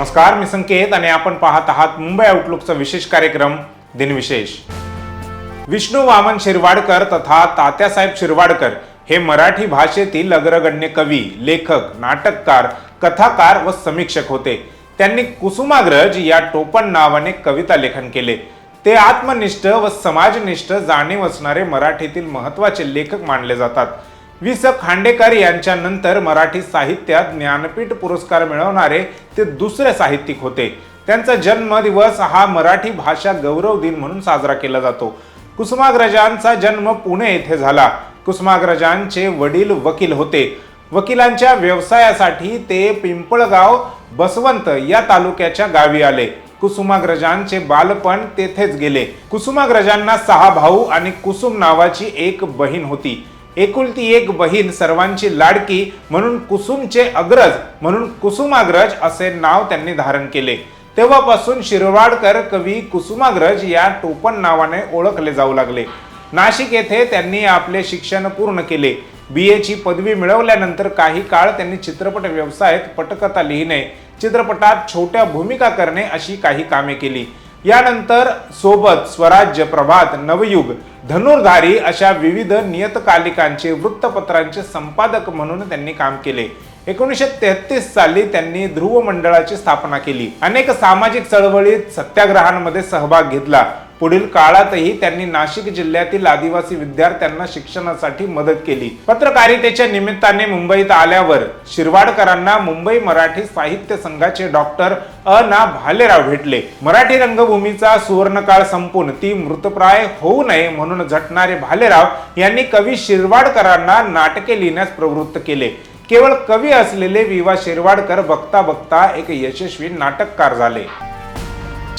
नमस्कार मी संकेत आणि आपण पाहत आहात मुंबई आउटलुकचा विशेष कार्यक्रम दिनविशेष. विष्णू वामन शिरवाडकर तथा तात्यासाहेब शिरवाडकर हे मराठी भाषेतील अग्रगण्य कवी लेखक नाटककार कथाकार व समीक्षक होते. त्यांनी कुसुमाग्रज या टोपण नावाने कविता लेखन केले. ते आत्मनिष्ठ व समाजनिष्ठ जाणीव असणारे मराठीतील महत्त्वाचे लेखक मानले जातात. वि स. खांडेकर यांच्यानंतर मराठी साहित्यात ज्ञानपीठ पुरस्कार मिळवणारे ते दुसरे साहित्यिक होते. त्यांचा जन्मदिवस हा मराठी भाषा गौरव दिन म्हणून साजरा केला जातो. कुसुमाग्रजांचा जन्म पुणे येथे झाला. कुसुमाग्रजांचे वडील वकील होते. वकिलांच्या व्यवसायासाठी ते पिंपळगाव बसवंत या तालुक्याच्या गावी आले. कुसुमाग्रजांचे बालपण तेथेच गेले. कुसुमाग्रजांना सहा भाऊ आणि कुसुम नावाची एक बहीण होती. एकुलती एक बहीण सर्वांची लाडकी म्हणून कुसुमचे अग्रज म्हणून कुसुमाग्रज असे नाव त्यांनी धारण केले. तेव्हापासून शिरवाडकर कवी कुसुमाग्रज या टोपण नावाने ओळखले जाऊ लागले. नाशिक येथे त्यांनी आपले शिक्षण पूर्ण केले. बी एची पदवी मिळवल्यानंतर काही काळ त्यांनी चित्रपट व्यवसायात पटकथा लिहिणे चित्रपटात छोट्या भूमिका करणे अशी काही कामे केली. यानंतर सोबत स्वराज्य प्रभात नवयुग धनुर्धारी अशा विविध नियतकालिकांचे वृत्तपत्रांचे संपादक म्हणून त्यांनी काम केले. एकोणीसशे तेहतीस साली त्यांनी ध्रुव मंडळाची स्थापना केली. अनेक सामाजिक चळवळीत सत्याग्रहांमध्ये सहभाग घेतला. पुढील काळातही त्यांनी नाशिक जिल्ह्यातील आदिवासी विद्यार्थ्यांना शिक्षणासाठी मदत केली. पत्रकारितेच्या निमित्ताने मुंबईत आल्यावर शिरवाडकरांना मुंबई मराठी साहित्य संघाचे डॉक्टर अ. ना. भालेराव भेटले. मराठी रंगभूमीचा सुवर्णकाळ संपून ती मृतप्राय होऊ नये म्हणून झटणारे भालेराव यांनी कवी शिरवाडकरांना नाटके लिहिण्यास प्रवृत्त केले. केवळ कवी असलेले विवा शिरवाडकर बघता बघता एक यशस्वी नाटककार झाले.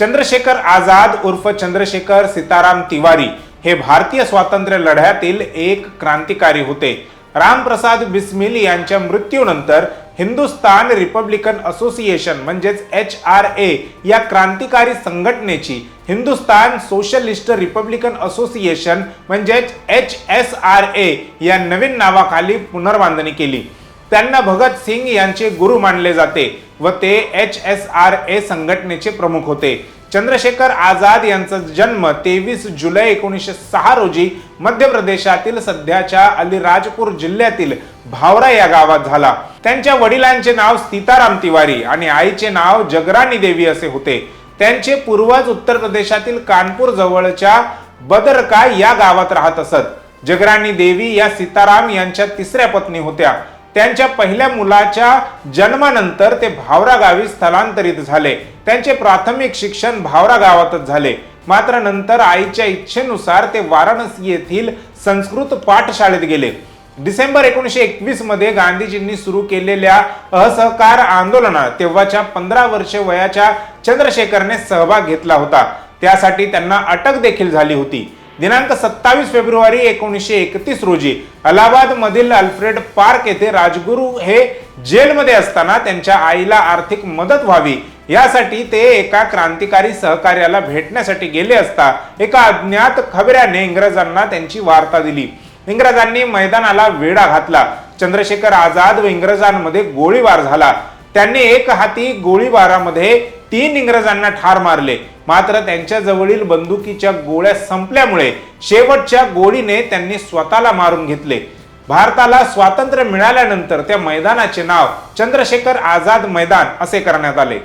चंद्रशेखर आझाद उर्फ चंद्रशेखर सीताराम तिवारी हे भारतीय स्वातंत्र्य लढ्यातील एक क्रांतिकारी होते. रामप्रसाद बिस्मिल यांच्या मृत्यूनंतर हिंदुस्तान रिपब्लिकन असोसिएशन म्हणजेच एच आर ए या क्रांतिकारी संघटनेची हिंदुस्तान सोशलिस्ट रिपब्लिकन असोसिएशन म्हणजेच एच एस आर ए या नवीन नावाखाली पुनर्बांधणी केली. त्यांना भगत सिंग यांचे गुरु मानले जाते व ते एच एस आर ए संघटनेचे प्रमुख होते. चंद्रशेखर आझाद यांचा जन्म तेवीस जुलै एकोणीसशे सहा रोजी मध्य प्रदेशातील सध्याच्या अलिराजपूर जिल्ह्यातील भावरा या गावात झाला. त्यांच्या वडिलांचे नाव सीताराम तिवारी आणि आईचे नाव जगराणी देवी असे होते. त्यांचे पूर्वज उत्तर प्रदेशातील कानपूर जवळच्या बदरका या गावात राहत असत. जगराणी देवी या सीताराम यांच्या तिसऱ्या पत्नी होत्या. त्यांच्या पहिल्या मुलाच्या जन्मानंतर ते भावरा गावी स्थलांतरित झाले. त्यांचे प्राथमिक शिक्षण भावरा गावातच झाले. मात्र नंतर आईच्या इच्छेनुसार ते वाराणसी येथील संस्कृत पाठशाळेत गेले. डिसेंबर एकोणीसशे एकवीसमध्ये गांधीजींनी सुरू केलेल्या असहकार आंदोलनात तेव्हाच्या पंधरा वर्षे वयाच्या चंद्रशेखरने सहभाग घेतला होता. त्यासाठी त्यांना अटक देखील झाली होती. दिनांक सत्तावीस फेब्रुवारी एकोणीसशे एकतीस रोजी अलाहाबाद मधील अल्फ्रेड पार्क येथे राजगुरू हे जेलमध्ये असताना त्यांच्या आईला आर्थिक मदत व्हावी. यासाठी ते एका क्रांतिकारी सहकार्याला भेटण्यासाठी गेले असता एका अज्ञात खबऱ्याने इंग्रजांना त्यांची वार्ता दिली. इंग्रजांनी मैदानाला वेढा घातला. चंद्रशेखर आझाद व इंग्रजांमध्ये गोळीबार झाला. त्यांनी एक हाती गोळीबारामध्ये तीन इंग्रजांना ठार मारले. मात्र त्यांच्या जवळील बंदुकीच्या गोळ्या संपल्यामुळे शेवटच्या गोळीने त्यांनी स्वतःला मारून घेतले. भारताला स्वातंत्र्य मिळाल्यानंतर त्या मैदानाचे नाव चंद्रशेखर आझाद मैदान असे करण्यात आले.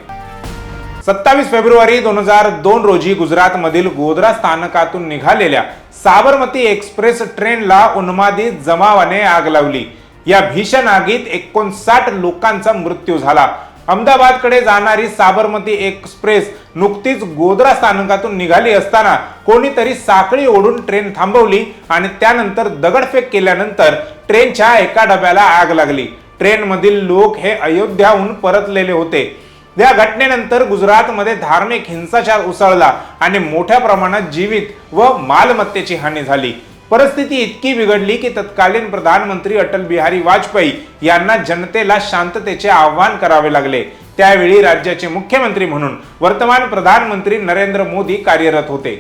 सत्तावीस फेब्रुवारी दोन हजार दोन रोजी गुजरातमधील गोधरा स्थानकातून निघालेल्या साबरमती एक्सप्रेस ट्रेनला उन्मादित जमावाने आग लावली. या भीषण आगीत एकोणसाठ लोकांचा मृत्यू झाला. अहमदाबादकडे जाणारी साबरमती एक्सप्रेस नुकतीच गोधरा स्थानकातून निघाली असताना कोणीतरी साखळी ओढून ट्रेन थांबवली आणि त्यानंतर दगडफेक केल्यानंतर ट्रेनच्या एका डब्याला आग लागली. ट्रेनमधील लोक हे अयोध्याहून परतलेले होते. या घटनेनंतर गुजरातमध्ये धार्मिक हिंसाचार उसळला आणि मोठ्या प्रमाणात जीवित व मालमत्तेची हानी झाली. परिस्थिती इतकी बिघडली की तत्कालीन प्रधानमंत्री अटल बिहारी वाजपेयी यांना जनतेला शांततेचे आव्हान करावे लागले. त्यावेळी राज्याचे मुख्यमंत्री म्हणून वर्तमान प्रधानमंत्री नरेंद्र मोदी कार्यरत होते.